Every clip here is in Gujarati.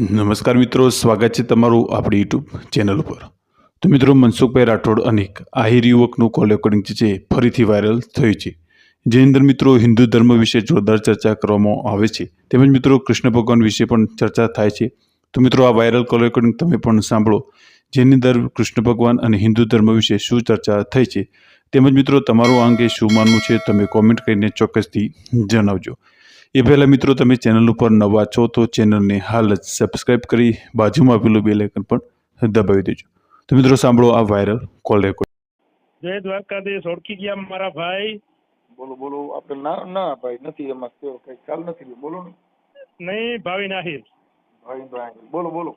નમસ્કાર મિત્રો, સ્વાગત છે તમારું આપણી યુટ્યુબ ચેનલ ઉપર. તો મિત્રો, મનસુખભાઈ રાઠોડ અને આહિર યુવકનું કોલ રેકોર્ડિંગ છે, ફરીથી વાયરલ થયું છે. જે અંદર મિત્રો, હિન્દુ ધર્મ વિશે જોરદાર ચર્ચા કરવામાં આવે છે. તેમજ મિત્રો, કૃષ્ણ ભગવાન વિશે પણ ચર્ચા થાય છે. તો મિત્રો, આ વાયરલ કોલ રેકોર્ડિંગ તમે પણ સાંભળો, જેની અંદર કૃષ્ણ ભગવાન અને હિન્દુ ધર્મ વિશે શું ચર્ચા થઈ છે. તેમજ મિત્રો, તમારું આ અંગે શું માનવું છે, તમે કોમેન્ટ કરીને ચોક્કસથી જણાવજો. એ પહેલાં મિત્રો તમે ચેનલ ઉપર નવા છો તો ચેનલને હાલ જ સબસ્ક્રાઇબ કરી બાજુમાં આપેલું બેલ આઇકન પણ દબાવી દેજો. તો મિત્રો સાંભળો આ વાયરલ કોલ રેકોર્ડ જય દ્વારકાધીશ ઓળખી ગયા મારા ભાઈ? બોલો બોલો આપણે ના ના ભાઈ નથી એમાં કેવો કઈ ખ્યાલ નથી બોલો ને. નહીં ભાવિન આહિર. ભાઈ ભાઈ બોલો બોલો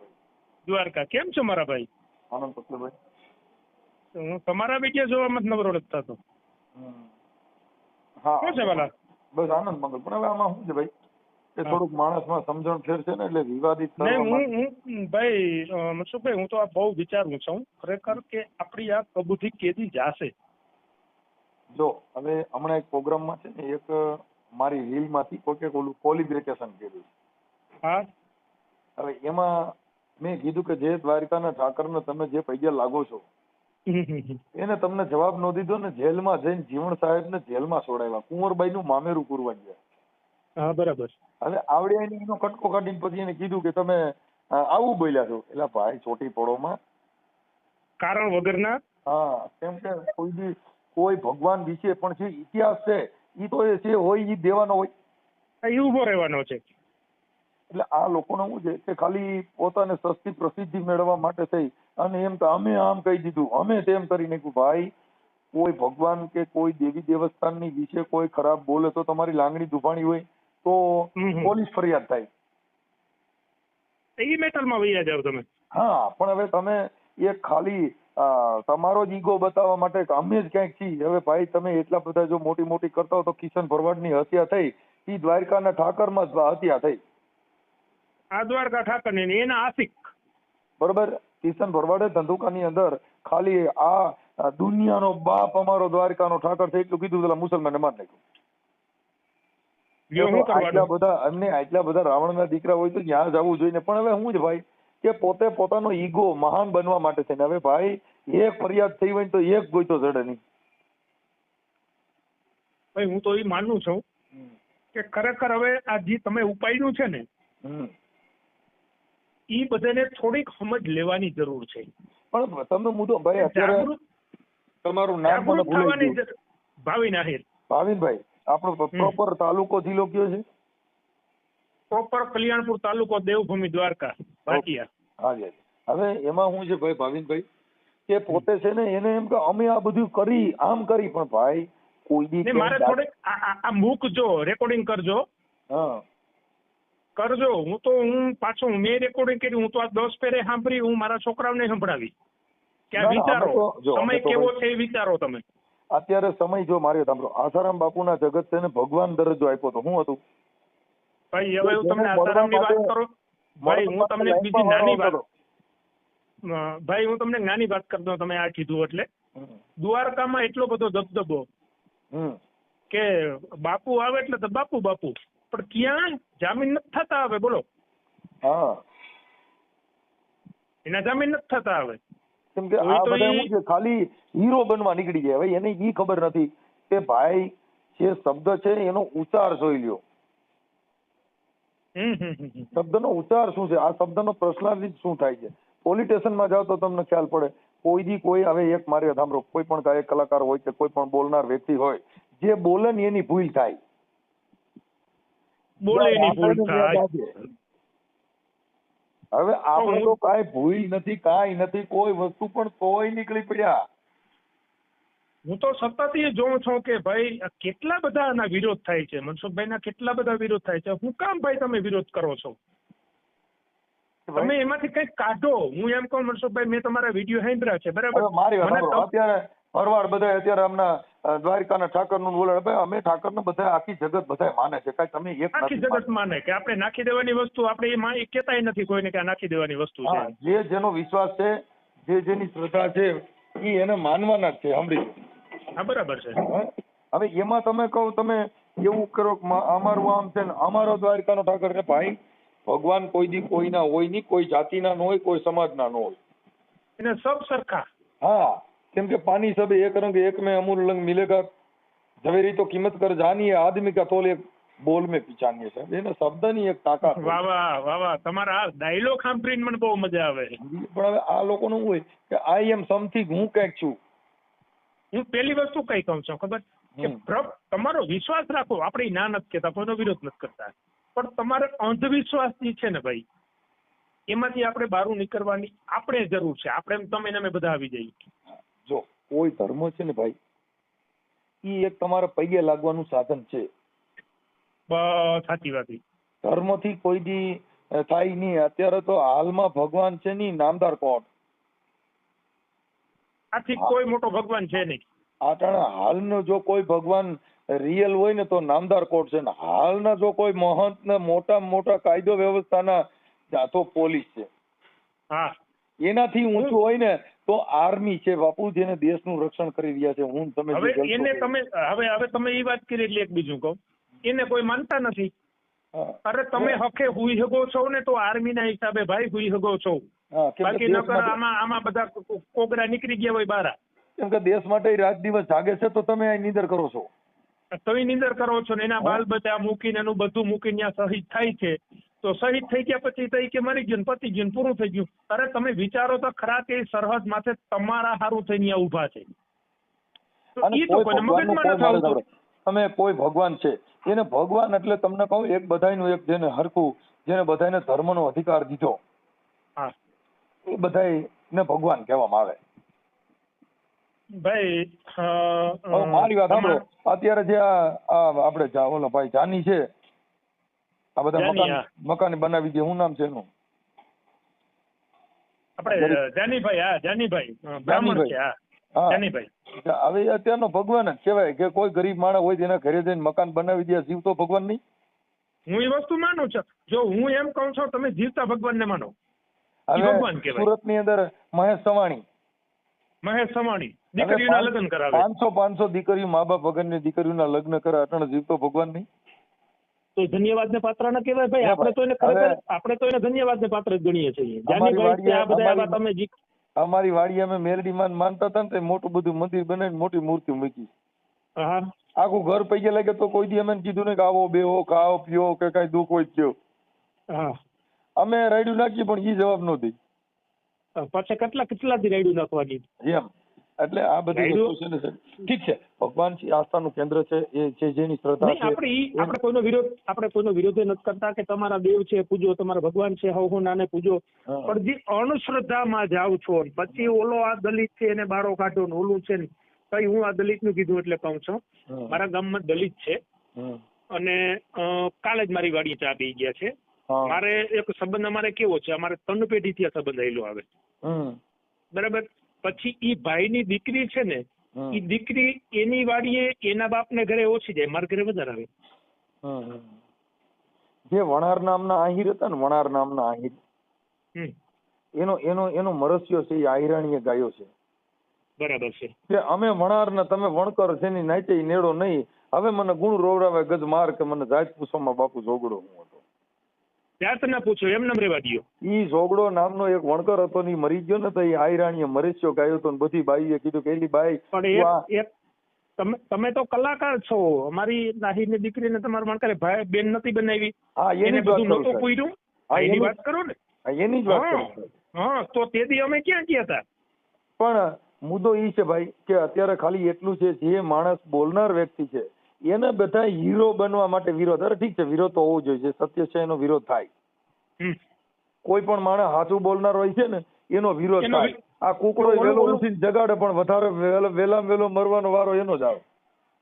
દ્વારકા કેમ છો મારા ભાઈ? આનંદ પટેલભાઈ. હું તમારા વીડિયો જોવામાં જ નવરો નથી થતો હમ. હા શું છે વાલા? બસ આનંદ મંગલ. પણ હવે આમાં શું છે ભાઈ? એ થોડુંક માણસમાં સમજણ ફેર છે ને એટલે વિવાદિત હું હું ભાઈ મનસુખભાઈ હું તો આ બહુ વિચારું છું. ખરેખર કે આપણી આ કબૂથી કેદી જાશે. જો હવે હમણાં એક પ્રોગ્રામમાં છે ને એક મારી રીલમાંથી કોકે ઓલું કોલિબ્રેકેશન કર્યું હા. હવે એમાં મેં કીધું કે જે દ્વારિકાના ઠાકરને તમે જે પૈયા લાગો છો. એને તમને જવાબ ન દીધો ને જેલમાં જઈને જીવણ સાહેબને જેલમાં છોડાવ્યા. કુંવરબાઈનું મામેરું પૂરવા ગયા. હા બરાબર. અને આવડે એનો કટકો કાઢીને પછી એને કીધું કે તમે આવું બોલ્યા છો. એટલે ભાઈ ચોટી પડોમાં. કારણ વગરના? હા કેમ કે કોઈ બી કોઈ ભગવાન વિશે પણ જે ઇતિહાસ છે ઈ તો એ છે હોય એ દેવાનો હોય. એ ઊભો રહેવાનો છે. એટલે આ લોકોને શું છે કે ખાલી પોતાને સસ્તી પ્રસિદ્ધિ મેળવવા માટે થઈ. અને એમ તો અમે આમ કહી દીધું. અમે તેમ કરી નાખ્યું ભાઈ કોઈ ભગવાન કે કોઈ દેવી દેવસ્થાનની વિશે કોઈ ખરાબ બોલે તો તમારી લાંગણી દુભાણી હોય તો. પોલીસ ફરિયાદ થાય. એ મેટલમાં વૈયા જાવ તમે. હા પણ હવે તમે એક ખાલી તમારો જ ઈગો બતાવવા માટે અમે જ ક્યાંક છીએ. હવે ભાઈ તમે એટલા બધા જો મોટી મોટી કરતા હો તો કિશન ભરવાડની હત્યા થઈ ઈ દ્વારકાના ઠાકરમાં જ હત્યા થઈ. આ દ્વારકા ઠાકર ને એના આશિક. બરોબર? કિશન ભરવાડે ધંધુકાની અંદર ખાલી આ દુનિયાનો બાપ અમારો દ્વારકાનો ઠાકર છે એટલું કીધું પેલા મુસલમાને માર નાખ્યું. આટલા બધા એમને આટલા બધા રાવણના દીકરા હોય તો ત્યાં જવું જોઈએ પણ હવે હું જ ભાઈ કે પોતે પોતાનો ઈગો મહાન બનવા માટે છે ને હવે ભાઈ એક ફરિયાદ થઈ હોય તો એક ગોઈતો જડે નહીં. ભાઈ હું તો એ માનું છું કે ખરેખર હવે આ જે તમે ઉપાયનું છે ને ઈ બધાને થોડીક સમજ લેવાની જરૂર છે. પણ તમે મુદ્દો ભાઈ અત્યારે તમારું નામ મને ભૂલી ગયું. ભાવિન આહિર. ભાવિનભાઈ આપણો પ્રોપર તાલુકો જિલ્લો કયો છે? પ્રોપર કલ્યાણપુર તાલુકો દેવભૂમિ દ્વારકા ભાટિયા. હાજી. હવે એમાં હું છે ભાઈ ભાવિનભાઈ કે પોતે છે ને એને એમ કે અમે આ બધું કરી આમ કરી પણ ભાઈ કોઈ દી મારે થોડીક આ- મૂક મૂકજો રેકોર્ડિંગ કરજો. હા. કરજો. હું તો હું પાછું મેં રેકોર્ડિંગ કરી હું તો આ દસ પેરે સાંભળી હું મારા છોકરાઓને સંભળાવી. કે વિચારો? સમય કેવો છે એ વિચારો તમે. અત્યારે સમય જો મારે સાંભળો આસારામ બાપુના જગત છે ને ભગવાન દરજ્જો આપ્યો તો હું હતું? ભાઈ હવે હું તમને આસારામની વાત કરો? ભાઈ હું તમને બીજી નાની વાત ભાઈ હું તમને નાની વાત કરતો તમે આ કીધું એટલે. દ્વારકામાં એટલો બધો દબદબો. કે બાપુ આવે એટલે તો બાપુ બાપુ. પણ ક્યાં? જામીન નથી થતા હવે બોલો. હા. એના જામીન નથી થતા હવે. કેમ કે આ બધા શું છે ખાલી હીરો બનવા નીકળી ગયા હવે એને ઈ ખબર નથી કે ભાઈ જે શબ્દ છે એનો ઉચ્ચાર જોઈ લ્યો. શબ્દનો ઉચ્ચાર શું છે? આ શબ્દનો પ્રશ્નાર્થિત શું થાય છે? પોલીસ સ્ટેશનમાં જાઓ તો તમને ખ્યાલ પડે કોઈ દી કોઈ હવે એક મારે સાંભળો કોઈ પણ ગાયક કલાકાર હોય કે કોઈ પણ બોલનાર વ્યક્તિ હોય જે બોલે ને એની ભૂલ થાય. બોલે ની ભૂલ થાય. હવે આપણે તો કાંઈ ભૂલ નથી કાંઈ નથી કોઈ વસ્તુ પણ તોય નીકળી પડ્યા. હું તો સતત એ જોઉં છું કે ભાઈ કેટલા બધા આના વિરોધ થાય છે? મનસુખભાઈ ના કેટલા બધા વિરોધ થાય છે? હું કામ ભાઈ તમે વિરોધ કરો છો? તમે એમાંથી કંઈક કાઢો. હું એમ કહું મનસુખભાઈ મેં તમારા વીડિયો સાંભળ્યા છે બરાબર? મારી અત્યારે ભરવાડ બધા અત્યારે આમના દ્વારકાના ઠાકરનું બોલે ભાઈ અમે ઠાકર ને બધા આખી જગત બધા માને છે. કાંઈ તમે એક આખી જગત માને કે આપણે નાખી દેવાની વસ્તુ આપણે એ માં- કહેતાય નથી કોઈને કે આ નાખી દેવાની વસ્તુ છે. જે જેનો વિશ્વાસ છે જે જેની શ્રદ્ધા છે એ એને માનવાના જ છે સાંભળી હા બરાબર છે. હવે એમાં તમે કહો તમે એવું કરો કે અમારું આમ છે ને અમારો દ્વારકાનો ઠાકર છે ભાઈ ભગવાન કોઈ દી કોઈના હોય નહીં કોઈ જાતિના ન હોય કોઈ સમાજના ન હોય. એને સબ સરખા. हाँ કેમ કે पानी सब एक रंग एक में अमूल रंग मिलेगा ઝવેરી તો કિંમત કર જાની है आदमी का तोल एक बोल में पिछानी है એને શબ્દની એક તાકાત હોય. વાહ વાહ વાહ વાહ તમારા આ ડાયલોગ સાંભળીને મને બહુ મજા આવે પણ હવે આ લોકોનું શું હોય કે આઈ એમ સમથિંગ હું કંઈક છું હું પેલી વસ્તુ કઈ કહું છું ખબર કે હમ. પ્રભ તમારો વિશ્વાસ રાખો આપણે ના નથી કહેતા કોઈનો વિરોધ નથી કરતા પણ તમારે અંધવિશ્વાસ જે છે ને ભાઈ એમાંથી આપણે બહાર નીકળવાની આપણે જરૂર છે આપણે એમ તમે ને અમે બધા આવી જઈએ જો કોઈ ધર્મ છે ને ભાઈ એ એક તમારા પૈયે લાગવાનું સાધન છે. સાચી વાત. ધર્મથી કોઈ દી થાય નહીં. અત્યારે તો હાલમાં ભગવાન છે નહીં નામદાર કોણ? આથી કોઈ મોટો ભગવાન છે નહીં. આટાણે હાલનો જો કોઈ ભગવાન રિયલ હોય ને તો નામદાર કોર્ટ છે? ને હાલના જો કોઈ મહંત ને મોટા મોટા કાયદો વ્યવસ્થાના જાતો પોલીસ છે. હા. એનાથી ઊંચું હોય ને તો આર્મી છે બાપુ જેને દેશનું રક્ષણ કરી રહ્યા છે હું તમે હવે એને તમે હવે હવે તમે એ વાત કરી એટલે એક બીજું કહું. એને કોઈ માનતા નથી. અરે તમે હકે હુઈ હગો છો ને તો આર્મી ના હિસાબે ભાઈ હુઈ હગો છો. બાકી નકર આમાં આમાં બધા કોગરા નીકળી ગયા હોય બારા. કેમ કે દેશ માટે રાત દિવસ જાગે છે તો તમે અહીં નિંદર કરો છો. તમે નિંદર કરો છો ને એના બાલ બચ્ચા મૂકીને એનું બધું મૂકીને ત્યાં શહીદ થાય છે. તો શહીદ થઈ ગયા પછી થઈ કે મરી ગયું ને પતી ગયું પૂરું થઈ ગયું. અરે તમે વિચારો તો ખરા કે સરહદ માથે તમારા હારું થઈને ઊભા છે. તમે કોઈ ભગવાન છે એને ભગવાન એટલે તમને કહું એક બધાયનું એક જેને હરખું જેને બધાયને ધર્મનો અધિકાર દીધો. એ બધાયને ભગવાન કહેવામાં આવે. ભાઈ મારી વાત સાંભળો. અત્યારે જે આ આપણે ઓલો ભાઈ જાની છે આ બધા મકાન મકાન બનાવી દે શું નામ છે એનું? આપણે જાનીભાઈ હા જાનીભાઈ. બ્રાહ્મણ છે હા. જાનીભાઈ. હવે અત્યારનો ભગવાન જ કહેવાય કે કોઈ ગરીબ માણસ હોય તેના ઘરે જઈને મકાન બનાવી દે જીવ તો ભગવાન નહીં? હું એ વસ્તુ માનું છું. જો હું એમ કહું છું તમે જીવતા ભગવાનને માનો. ભગવાન કહેવાય. સુરતની અંદર મહેશ સવાણી. મહેશ સવાણી દીકરીઓના લગ્ન કરાવે. પાંચસો પાંચસો દીકરીઓ મા બાપ વગરની દીકરીઓના લગ્ન કરે અટણ જીવતો ભગવાન નહીં? તો ધન્યવાદ ને પાત્ર ના કહેવાય ભાઈ. આપણે તો એને ખરેખર આપણે તો એને ધન્યવાદ ને પાત્ર જ ગણીએ છીએ. જાનીભાઈ આ બધા આવા તમે જી- અમારી વાડી અમે મેરડી માન માનતા હતા ને તે મોટું બધું મંદિર બનાવીને મોટી મૂર્તિ મૂકી. હા. આખું ઘર પૈકી લાગે તો કોઈ દી અમે કીધું ને કે આવો બેહો ખાઓ પીઓ કે કઈ દુઃખ હોય થયો હા. અમે રાયડું નાખીએ પણ ઈ જવાબ નહોતી પછી કેટલા કેટલા થી રાયડું નાખવાની એમ. એટલે આ બધી વસ્તુ છે ને ઠીક છે. ભગવાન શ્રી આસ્થાનું કેન્દ્ર છે એ જે જેની શ્રદ્ધા છે આપણે આપણે કોઈનો વિરોધ આપણે કોઈનો વિરોધ નથી કરતા કે તમારા દેવ છે પૂજો તમારા ભગવાન છે હવ હું નાને પૂજો. પણ જે અણશ્રદ્ધામાં જાવ છો પછી ઓલો આ દલિત છે એને બારો કાઢો ને ઓલું છે ને કઈ હું આ દલિતનું કીધું એટલે કહું છું. મારા ગામમાં દલિત છે. અને કાલે જ મારી વાડી ચા પી ગયા છે. મારે એક સંબંધ અમારે કેવો છે? અમારે ત્રણ પેઢીથી આ સંબંધ આવેલો આવે. બરાબર? પછી ઈ ભાઈની દીકરી છે ને એ દીકરી એની વાડીએ એના બાપને ઘરે ઓછી જાય મારા ઘરે વધારે આવે. જે વણાર નામના આહિર હતા ને વણાર નામના આહિર. એનો એનો એનો મરસ્યો છે એ આહિરાણીએ ગાયો છે. બરાબર છે. કે અમે વણાર ને તમે વણકર જેની નાચે નેડો નહીં હવે મને ગુણ રોવડાવે ગજ માર કે મને જાત પૂછવામાં બાપુ જોગડો હું હતો જાત પૂછો એમ નમ રેવા દો ઈ જોગડો નામનો એક વણકર હતો ને મરી ગયો ને તો એ આયરાણીએ મરસ્યો ગાયો તો બધી બાઈએ કીધું કે એલી બાઈ પણ એક તમે તમે તો કલાકાર છો. અમારી નાહીની દીકરીને તમારા વણકરે ભાઈ બેન નથી બનાવી. હા એને બધું નહોતું પૂર્યું હા, એની વાત કરો ને? હા, એની જ વાત. કરું હા તો તે દી અમે ક્યાં ગયા હતા? પણ મુદ્દો ઈ છે ભાઈ કે અત્યારે ખાલી એટલું છે જે માણસ બોલનાર વ્યક્તિ છે એને બધા હીરો બનવા માટે વિરોધ. અરે ઠીક છે વિરોધ તો હોવો જોઈએ સત્ય છે એનો વિરોધ થાય. કોઈ પણ માણસ સાચું બોલનાર હોય છે ને એનો વિરોધ થાય. આ કુકડો વેલો ઉઠીને જગાડે પણ વધારે વેલો- વેલો મરવાનો વારો એનો જ આવે.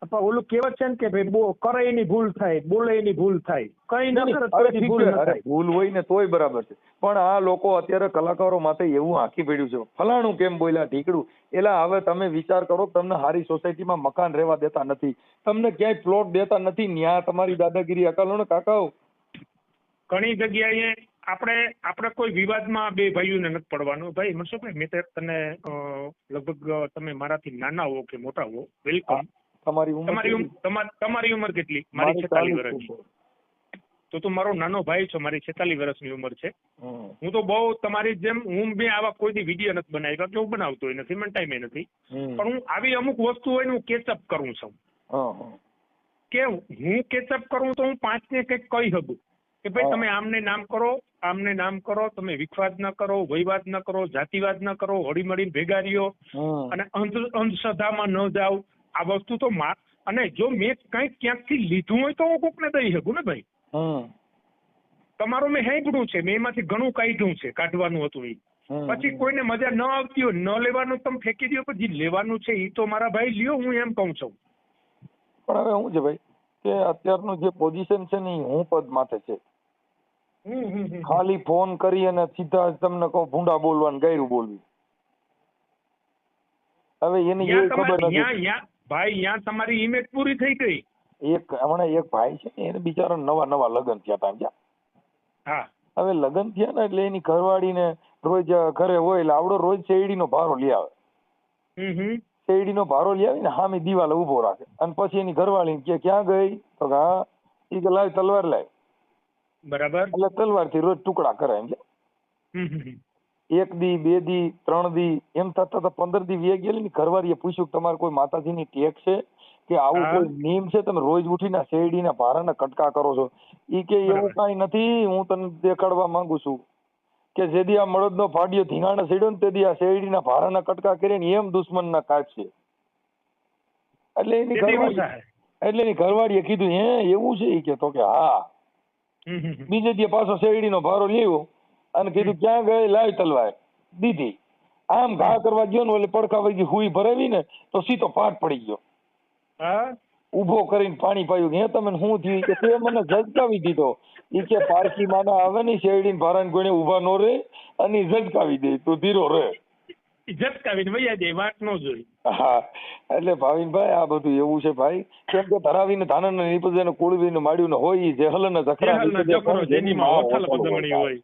ઓલું કેવત છે ને કે ભાઈ બો કરે ની ભૂલ થાય બોલે ની ભૂલ થાય. કઈ ન કરે ભૂલ ભૂલ હોય ને તોય બરાબર છે. પણ આ લોકો અત્યારે કલાકારો માટે એવું આંકી પડ્યું છે. ફલાણું કેમ બોલ્યા? ઢીકડું. એટલે હવે તમે વિચાર કરો તમને હારી સોસાયટીમાં મકાન રહેવા દેતા નથી. તમને ક્યાંય પ્લોટ દેતા નથી. ન્યા તમારી દાદાગીરી અકાલો ને કાકાઓ? ઘણી જગ્યાએ આપણે આપણે કોઈ વિવાદમાં બે ભાઈઓને નથી પડવાનું. ભાઈ મનસુખભાઈ મેં તને લગભગ તમે મારાથી નાના હો કે મોટા હો વેલકમ તમારી ઉંમર તમારી ઉંમર કેટલી? મારી છેતાલીસ ચાલીસ તો તું મારો નાનો ભાઈ છો મારી છેતાલીસ વર્ષની ઉંમર છે. હું તો બહુ તમારી જેમ હું બે આવા કોઈ વીડિયો નથી બનાવી કારણ કે હું બનાવતો નથી મને ટાઈમે નથી. પણ હું આવી અમુક વસ્તુ હોય ને હું કેચઅપ કરું છું. કે હું કેચઅપ કરું તો હું પાંચ ને કંઈક કહી શકું. કે ભાઈ તમે આમને નામ કરો આમને નામ કરો તમે વિખવાદ ન કરો વહીવાદ ન કરો જાતિવાદ ન કરો હળી મળીને ભેગા રહ્યો. અને અંધ અંધશ્રદ્ધામાં ન જાવ આ વસ્તુ તો મા અને જો મેં કંઈક ક્યાંકથી લીધું હોય તો હું કોકને દઈ શકું ને ભાઈ? તમારું મેં સાંભળ્યું છે મેં એમાંથી ઘણું કાઢ્યું છે કાઢવાનું હતું એ. પછી કોઈને મજા ન આવતી હોય ન લેવાનું તમે ફેંકી દો પછી લેવાનું છે એ તો મારા ભાઈ લ્યો હું એમ કહું છું. પણ હવે હું છે ભાઈ? કે અત્યારનું જે પોઝિશન છે ને એ હું પદ માથે છે. ખાલી ફોન કરી અને સીધા જ તમને કહું ભૂંડા બોલવાનું ગાયરું બોલવી. હવે એની એ ખબર નથી. ભાઈ યાં તમારી ઇમેજ પૂરી થઈ ગઈ. એક હમણાં એક ભાઈ છે ને એને બિચારા નવા નવા લગ્ન થયા હતા સમજ્યા? હા. હવે લગ્ન થયા ને એટલે એની ઘરવાળીને રોજ ઘરે હોય એટલે આવડો રોજ શેરડીનો ભારો લઈ આવે. હમ હમ. શેરડીનો ભારો લઈ આવીને સામે દિવાલ ઊભો રાખે. અને પછી એની ઘરવાળી કે ક્યાં ગઈ? તો હા. એ કે લાવી તલવાર લાય બરાબર. એટલે તલવારથી રોજ ટુકડા કરે એમ હમ હમ હમ. એક દી બે દી ત્રણ દી એમ થતા થતા પંદર દી વીએ ગયેલી ને ઘરવાળીએ પૂછ્યું કે તમારે કોઈ માતાજીની ટેક છે? કે આવું. કોઈ નિયમ છે? તમે રોજ ઉઠીને શેરડીના ભારાના કટકા કરો છો. ઈ કે એવું. કાંઈ નથી હું તને દેખાડવા માંગુ છું. કે જેદી આ મળદનો ફાડ્યો ધીંગાણે સીડ્યો ને તેદી આ શેરડીના ભારાના કટકા કરીને એમ દુશ્મનના કાપશે એટલે એની ઘરવાળી એટલે એની ઘરવાળીએ કીધું હે એવું છે? ઈ કે તો કે હા. બીજે દી પાછો શેરડીનો ભારો લેવો અને કીધું ક્યાં ગઈ? લાય તલવાર દીધી. આમ ઘા કરવા ગયો ને ઓલે પડખા વળી હુઈ ભરાવી ને તો સીધો પાટ પડી ગયો. હા? ઊભો કરીને પાણી પાયું હે તમે શું થયું? કે તે મને ઝડકાવી દીધો. ઈ કે પારકી માના આવે ને શેરડીને ભારણ ગોણે ઊભા નો રે અને ઝડકાવી ઝટકાવી દે તું ધીરો રે. ઝટકાવીને વૈયા દે વાત ન જોઈ. હા. એટલે ભાવિનભાઈ આ બધું એવું છે ભાઈ. કેમ કે ધરાવીને ધાનને નીપજે ને કુળવીને માડ્યું ને હોય જે હલન જખરા જેની માં હોય?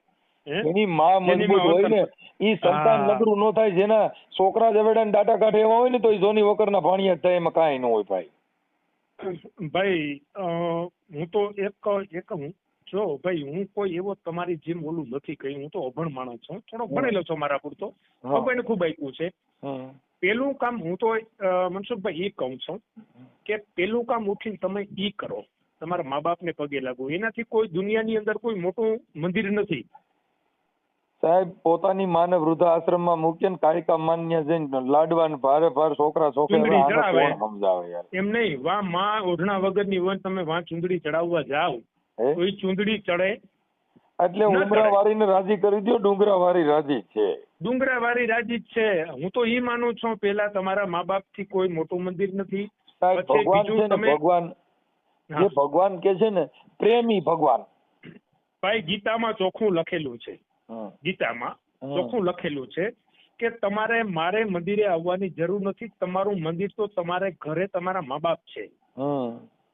એની માં મજબૂત હોય ને ઈ સંતાન નબળું ન થાય જેના છોકરા જવેડા ડાટા કાઢે એવા હોય ને તો ઈ જોની વકરના ભાણિયા થાય એમાં કાંઈ ન હોય ભાઈ. ભાઈ હું તો એક એક હું જો ભાઈ હું કોઈ એવો તમારી જેમ ઓલું નથી કહી હું તો અભણ માણસ છું. થોડો ભણેલો છું મારા પૂરતો. અભણ ખૂબ આપ્યું છે. પેલું કામ હું તો મનસુખભાઈ એ કહું છું કે પેલું કામ ઉઠીને તમે ઈ કરો. તમારા મા બાપને પગે લાગો. એનાથી કોઈ દુનિયાની અંદર કોઈ મોટું મંદિર નથી. સાહેબ પોતાની માને વૃદ્ધાશ્રમમાં મૂકીને કાળિકા માન્ય જઈને લાડવા ને ભારે ભાર છોકરા છોકરા સમજાવે યાર? એમ નહીં વા માં ઓઢણા વગરની હોય ને તમે વા ચુંદડી ચડાવવા જાઓ. તો એ ચુંદડી ચડે. એટલે ઉમરા. વાળીને રાજી કરી દો ડુંગરા વાળી રાજી છે. ડુંગરા વાળી રાજી છે. હું તો ઈ માનું છું પેલા તમારા મા બાપથી કોઈ મોટું મંદિર નથી. ભગવાન છે ને ભગવાન જે ભગવાન કે છે ને પ્રેમી ભગવાન. ભાઈ ગીતામાં ચોખ્ખું લખેલું છે. ગીતામાં ચોખ્ખું લખેલું છે કે તમારે મારે મંદિરે આવવાની જરૂર નથી તમારું મંદિર તો તમારે ઘરે તમારા મા બાપ છે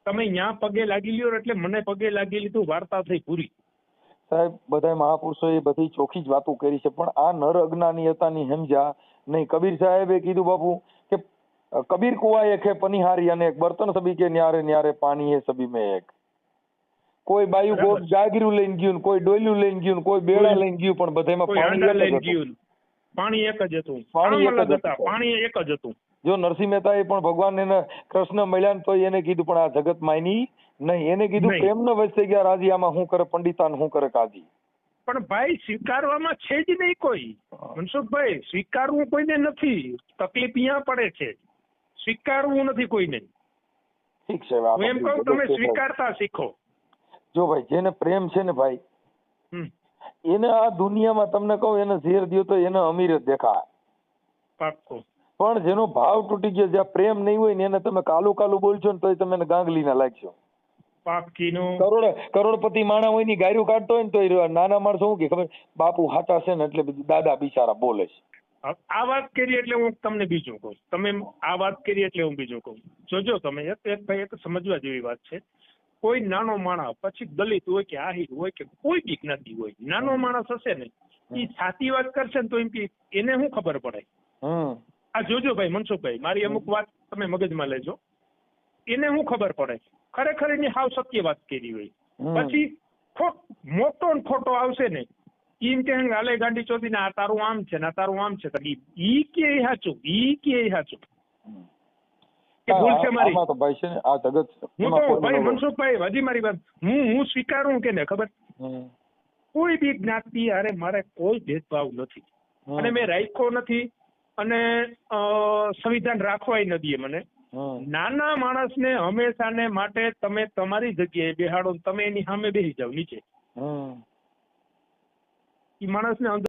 તમે ન્યા પગે લાગી લ્યો એટલે મને પગે લાગી લીધું વાર્તા થઈ પૂરી. સાહેબ બધા મહાપુરુષોએ બધી ચોખ્ખી જ વાતો કરી છે પણ આ નર અજ્ઞાની હતા ની હેમજા નહીં. કબીર સાહેબે કીધું બાપુ કે કબીર કુવા એક હે પનિહારી અને એક બર્તન સભી કે ન્યારે ન્યારે પાણી હે સભી મેં એક. કોઈ બાયું કોઈ જાગીરું લઈને ગયું કોઈ ડોલ્યું લઈને ગયું કોઈ બેડા લઈને ગયું પણ બધામાં પાણી લઈને ગયું પાણી એક જ હતું. પાણી એક જ હતા. પાણી એક જ હતું. જો નરસિંહ મહેતાએ પણ ભગવાન એને કૃષ્ણ મળ્યા તો એને કીધું પણ આ જગત માયની નહીં. એને કીધું પ્રેમ ન વચ્ચે ગયા રાજી. આમાં શું કરે પંડિતાન શું કરે કાજી. પણ ભાઈ સ્વીકારવામાં છે જ નહીં કોઈ. મનસુખભાઈ સ્વીકારવું કોઈને નથી. તકલીફ અહીંયા પડે છે. સ્વીકારવું નથી કોઈને. ઠીક છે હું એમ કહું તમે. સ્વીકારતા શીખો. જો ભાઈ જેને પ્રેમ છે ને ભાઈ એને આ દુનિયામાં તમને કહું એને ઝેર દો તો એને અમીર જ દેખાય. પણ જેનો ભાવ તૂટી ગયો જ્યાં પ્રેમ નહીં હોય ને એને તમે કાલું કાલું બોલશો ને તોય તમે એને ગાંગલીના લાગશો. કરોડ કરોડપતિ માણા હોયની ગાયું કાઢતો હોય ને તો નાના માણસો શું કે ખબર? બાપુ હાચા છે ને એટલે દાદા બિચારા બોલે છે. આ વાત કરી એટલે હું તમને બીજું કહું. તમે આ વાત કરી એટલે હું બીજું કહું. જોજો તમે એક એક ભાઈ એક સમજવા જેવી વાત છે. કોઈ નાનો માણસ પછી દલિત હોય કે આહિર હોય કે કોઈ બી જ્ઞાતિ હોય નાનો માણસ હશે ને એ સાચી વાત કરશે ને તો એમ કે એને શું ખબર પડે? આ જોજો ભાઈ મનસુખભાઈ મારી અમુક વાત તમે મગજમાં લેજો. એને શું ખબર પડે? ખરેખર એની હાવ સત્ય વાત કરી હોય. પછી મોટો ને ખોટો આવશે ને એમ કે હાલે ગાંડી ચોથી ને આ તારું આમ છે ને આ તારું આમ છે ઈ કે સાચું હાચું ઈ કે સાચું હાચું. કે ભૂલ છે મારી? તો ભાઈ છે ને આ જગત હું તો ભાઈ મનસુખભાઈ હજી મારી વાત. હું હું સ્વીકારું કે ને ખબર? કોઈ બી જ્ઞાતિ અરે મારે કોઈ ભેદભાવ નથી. અને મેં રાખ્યો નથી અને સંવિધાન રાખવાય નથી મને. નાના માણસને હંમેશા ને માટે તમે તમારી જગ્યાએ બેહાડો તમે એની સામે બેસી જાવ નીચે. એ માણસને અંદર